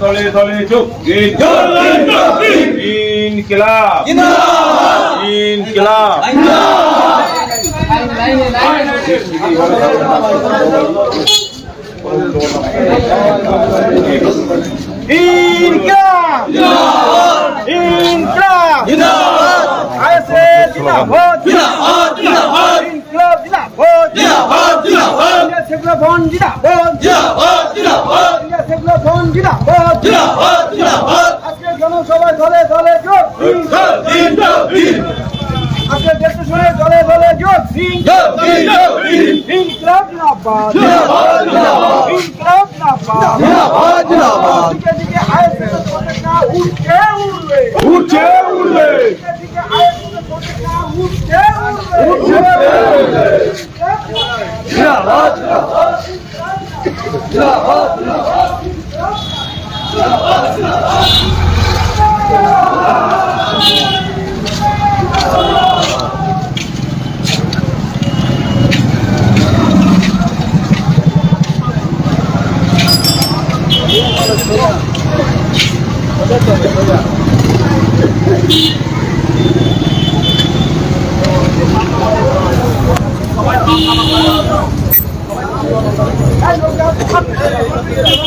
দলে দলে চোখ ইনকিলাব। ইনকিলাব। ইনকিলাব। ইনকিলাব আইএসএ জিন্দাবাদ জিন্দাবাদ জিন্দাবাদ ইনকিলাব জিন্দাবাদ জিন্দাবাদ জিন্দাবাদ ইন্ডিয়া সেকুলার ফ্রন্ট জিন্দাবাদ জিন্দাবাদ জিন্দাবাদ ইন্ডিয়া সেকুলার ফ্রন্ট জিন্দাবাদ জিন্দাবাদ জিন্দাবাদ জনসভায় দলে দলে জোট দিন দিন আজকে ডেপুটেশনে দলে দলে জোট সিং দিন দিন ইনকিলাব জিন্দাবাদ জিন্দাবাদ জিন্দাবাদ ইনকিলাব জিন্দাবাদ জিন্দাবাদ জিন্দাবাদ দিকে দিকে আইএসএফ এর পতাকা উঠছে উঠবে উঠছে জিন্দাবাদ জিন্দাবাদ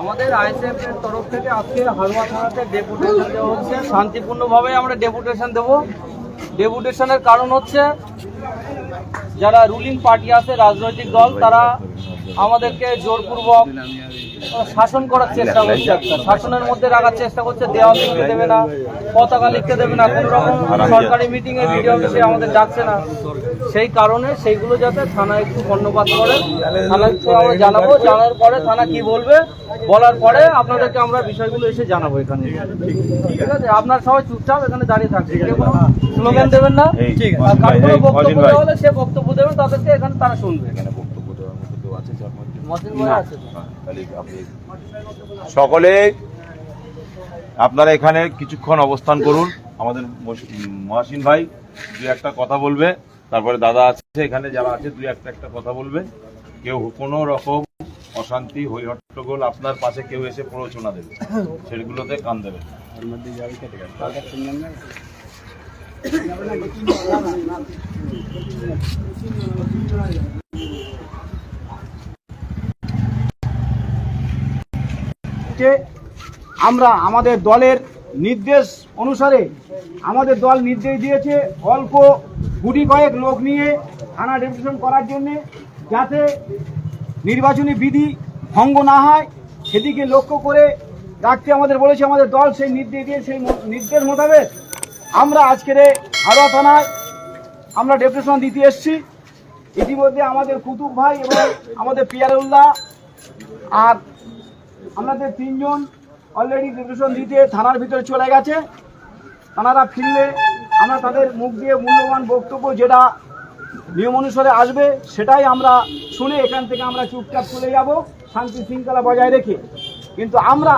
আমাদের আইএসএফ এর তরফ থেকে আজকে হালুয়া থানাতে ডেপুটেশন দেওয়া হচ্ছে। শান্তিপূর্ণভাবে আমরা ডেপুটেশন দেব। ডেপুটেশনের কারণ হচ্ছে, যারা রুলিং পার্টি আছে, রাজনৈতিক দল, তারা আমাদেরকে জোরপূর্বক শাসন করার চেষ্টা করছে একটা। শাসনের মধ্যে রাখার চেষ্টা করছে দেওয়াল লিখতে দেবে না পতাকা লিখতে দেবে না কোনো রকম সরকারি মিটিং এ ভিডিও অফিসে আমাদের ডাকছে না। সেই কারণে সেইগুলো যাতে থানা একটু কর্ণপাত করে থানায় আমরা জানাব জানার পরে থানা কি বলবে বলার পরে আপনাদেরকে আমরা বিষয়গুলো এসে জানাব এখানে। ঠিক আছে? আপনার সবাই চুপচাপ এখানে দাঁড়িয়ে থাকছে স্লোগান দেবেন না। আর বক্তব্য দেওয়া হলে সে বক্তব্য দেবেন তাদেরকে এখানে তারা শুনবে মসজিদ ভাই আছে তো? সকলে আপনারা এখানে কিছুক্ষণ অবস্থান করুন। আমাদের মহাসিন ভাই দুই একটা কথা বলবে তারপরে দাদা আছে এখানে যারা আছে দুই একটা একটা কথা বলবে। কেউ কোনো রকম অশান্তি হই হট্টগোল আপনার পাশে কেউ এসে প্ররোচনা দেবে। সেগুলোতে কান দেবে যে আমরা আমাদের দলের নির্দেশ অনুসারে আমাদের দল নির্দেশ দিয়েছে অল্প গুটি কয়েক লোক নিয়ে থানা ডেপুটেশন করার জন্যে যাতে নির্বাচনী বিধি ভঙ্গ না হয়। সেদিকে লক্ষ্য করে রাখতে আমাদের বলেছে আমাদের দল সেই নির্দেশ দিয়ে সেই নির্দেশ মোতাবেক আমরা আজকের হাওড়া থানায় আমরা ডেপুটেশন দিতে এসেছি। ইতিমধ্যে আমাদের কুতুব ভাই এবং আমাদের পিয়ারুল্লাহ আর আমাদের তিনজন অলরেডি ডিভিশন দিতে থানার ভিতরে চলে গেছে। তারা ফিরলে আমরা তাদের মুখ দিয়ে মূল্যবান বক্তব্য যেটা নিয়ম অনুসারে আসবে, সেটাই আমরা শুনে এখান থেকে আমরা চুপচাপ চলে যাব, শান্তি শৃঙ্খলা বজায় রেখে। কিন্তু আমরা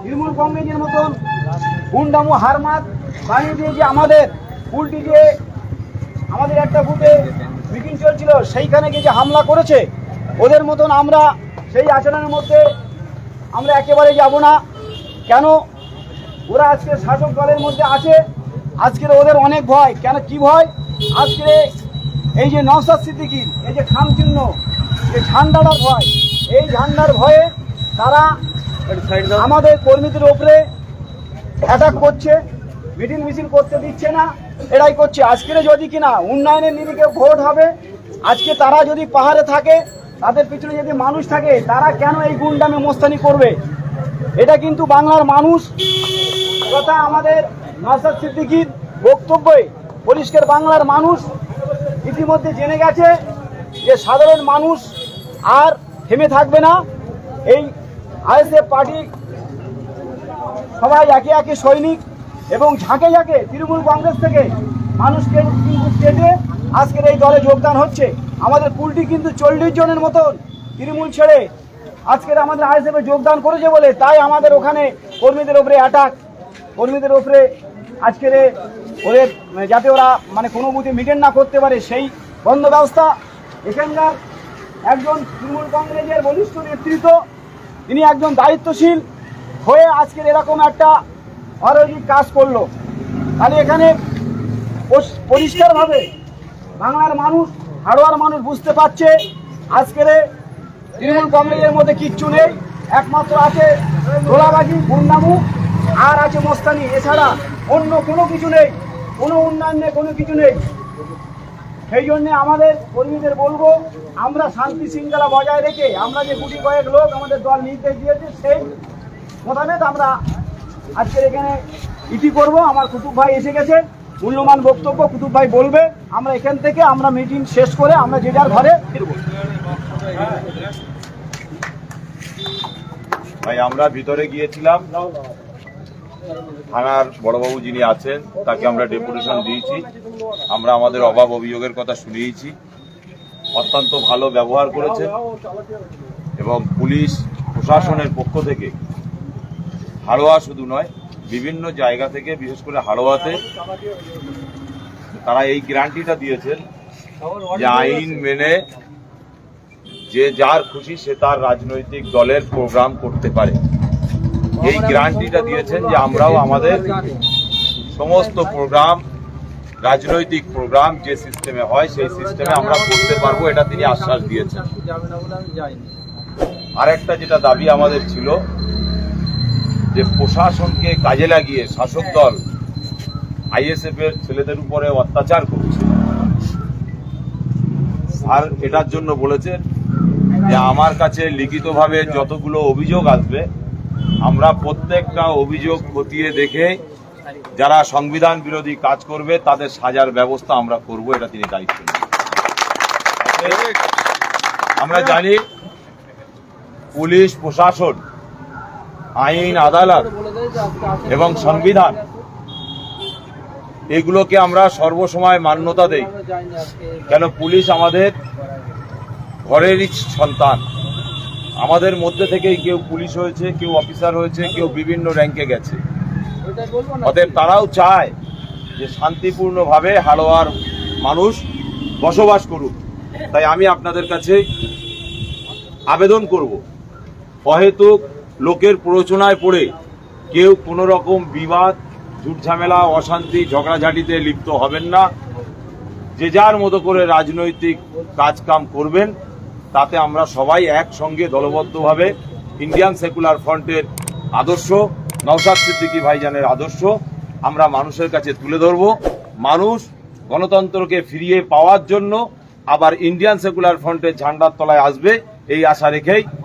তৃণমূল কংগ্রেসের মতন গুন্ডামু হারমাত বানিয়ে দিয়ে যে আমাদের উল্টি যে আমাদের একটা বুথে মিটিং চলছিল, সেইখানে গিয়ে যে হামলা করেছে, ওদের মতন আমরা সেই আচরণের মধ্যে আমরা একেবারে যাব না। কেন? ওরা আজকে শাসক দলের মধ্যে আছে। আজকের ওদের অনেক ভয়। কেন? কি ভয়? আজকে এই যে নওসাদ সিদ্দিকির, এই যে খাম চিহ্ন, এই ঝান্ডাটার ভয়। এই ঝান্ডার ভয়ে তারা আমাদের কর্মীদের ওপরে অ্যাটাক করছে। মিটিং মিছিল করতে দিচ্ছে না। এটাই করছে। আজকের যদি কিনা উন্নয়নের নিরিখে ভোট হবে, আজকে তারা যদি পাহাড়ে থাকে তাদের পিছনে যদি মানুষ থাকে, তারা কেন এই গুন্ডামে, মোস্তানি করবে? এটা কিন্তু বাংলার মানুষ কথা আমাদের নাসাদ সিদ্দিকির বক্তব্যে পরিষ্কার বাংলার মানুষ ইতিমধ্যে জেনে গেছে যে সাধারণ মানুষ আর থেমে থাকবে না। এই আইএসএফ পার্টি সবাই একে একে সৈনিক এবং ঝাঁকে ঝাঁকে তৃণমূল কংগ্রেস থেকে মানুষকে কেটে আজকের এই দলে যোগদান হচ্ছে। আমাদের পুলটি কিন্তু চল্লিশ জনের মতন তৃণমূল ছেড়ে আজকের আমাদের আইএসএফে যোগদান করেছে বলে, তাই আমাদের ওখানে কর্মীদের ওপরে অ্যাটাক কর্মীদের ওপরে আজকের ওদের মানে যাতে ওরা মানে কোনো বুথে মিটেন না করতে পারে, সেই বন্ধ ব্যবস্থা। এখানকার একজন তৃণমূল কংগ্রেসের বলিষ্ঠ নেতৃত্ব, তিনি একজন দায়িত্বশীল হয়ে আজকের এরকম একটা অরাজক কাজ করল। তাহলে এখানে পরিষ্কারভাবে বাংলার মানুষ, হাড়োয়ার মানুষ বুঝতে পারছে আজকের তৃণমূল কংগ্রেসের মধ্যে কিচ্ছু নেই। একমাত্র আছে গোলাবাজি গুন্ডামু, আর আছে মোস্তানি। এছাড়া অন্য কোনো কিছু নেই, কোনো উন্নয়ন নেই, কোনো কিছু নেই। সেই জন্যে আমাদের কর্মীদের বলব, আমরা শান্তি শৃঙ্খলা বজায় রেখে আমরা যে গুটি কয়েক লোক আমাদের দল নির্দেশ দিয়েছে, সেই মোতাবেক আমরা আজকের এখানে ইটি করব। আমার কুতুব ভাই এসে গেছে। মূল্যবান বক্তব্য কুতুব ভাই বলবে। আমরা এখান থেকে আমরা মিটিং শেষ করে আমরা যে যার ঘরে ভাই, আমরা ভিতরে গিয়েছিলাম। থানার বড়বাবু যিনি আছেন, তাকে আমরা ডেপুটেশন দিয়েছি। আমরা আমাদের অভাব অভিযোগের কথা শুনিয়েছি। অত্যন্ত ভালো ব্যবহার করেছে এবং পুলিশ প্রশাসনের পক্ষ থেকে হাড়োয়া শুধু নয় বিভিন্ন জায়গা থেকে, বিশেষ করে হাড়োয়াতে, তারা এই গ্যারান্টিটা দিয়েছেন যে আইন মেনে যে যার খুশি সে তার রাজনৈতিক দলের প্রোগ্রাম করতে পারে। এই গ্যারান্টিটা দিয়েছেন যে আমরাও আমাদের সমস্ত প্রোগ্রাম, রাজনৈতিক প্রোগ্রাম যে সিস্টেমে হয়, সেই সিস্টেমে আমরা করতে পারব, এটা তিনি আশ্বাস দিয়েছেন। আরেকটা যেটা দাবি আমাদের ছিল যে প্রশাসনকে কাজে লাগিয়ে শাসক দল আইএসএফ এর ছেলেদের উপরে অত্যাচার করছে। আর এটার জন্য বলেছেন যে আমার কাছে লিখিতভাবে যতগুলো অভিযোগ আসবে আমরা প্রত্যেকটা অভিযোগ খতিয়ে দেখে যারা সংবিধান বিরোধী কাজ করবে তাদের সাজার ব্যবস্থা আমরা করব এটা তিনি দায়িত্ব আমরা জানি পুলিশ প্রশাসন আইন, আদালত। এবং সংবিধান। এগুলোকে আমরা সর্বসময় মান্যতা দেই। কেন পুলিশ আমাদের ঘরেরই সন্তান। আমাদের মধ্যে থেকেই কেউ পুলিশ হয়েছে, কেউ অফিসার হয়েছে, কেউ বিভিন্ন র্যাঙ্কে গেছে। অতএব তারাও চায় যে শান্তিপূর্ণভাবে হালোয়ার মানুষ বসবাস করুক। তাই আমি আপনাদের কাছে আবেদন করব। অহেতুক লোকের প্ররোচনায় পড়ে কেউ কোনো রকম বিবাদ, ঝুটঝামেলা, অশান্তি, ঝগড়াঝাটিতে লিপ্ত হবেন না। যে যার মতো করে রাজনৈতিক কাজকাম করবেন, তাতে আমরা সবাই একসঙ্গে দলবদ্ধভাবে ইন্ডিয়ান সেকুলার ফ্রন্টের আদর্শ, নওশাদ সিদ্দিকী ভাইজানের আদর্শ, আমরা মানুষের কাছে তুলে ধরব। মানুষ গণতন্ত্রকে ফিরিয়ে পাওয়ার জন্য আবার ইন্ডিয়ান সেকুলার ফ্রন্টের ঝান্ডার তলায় আসবে, এই আশা রেখেই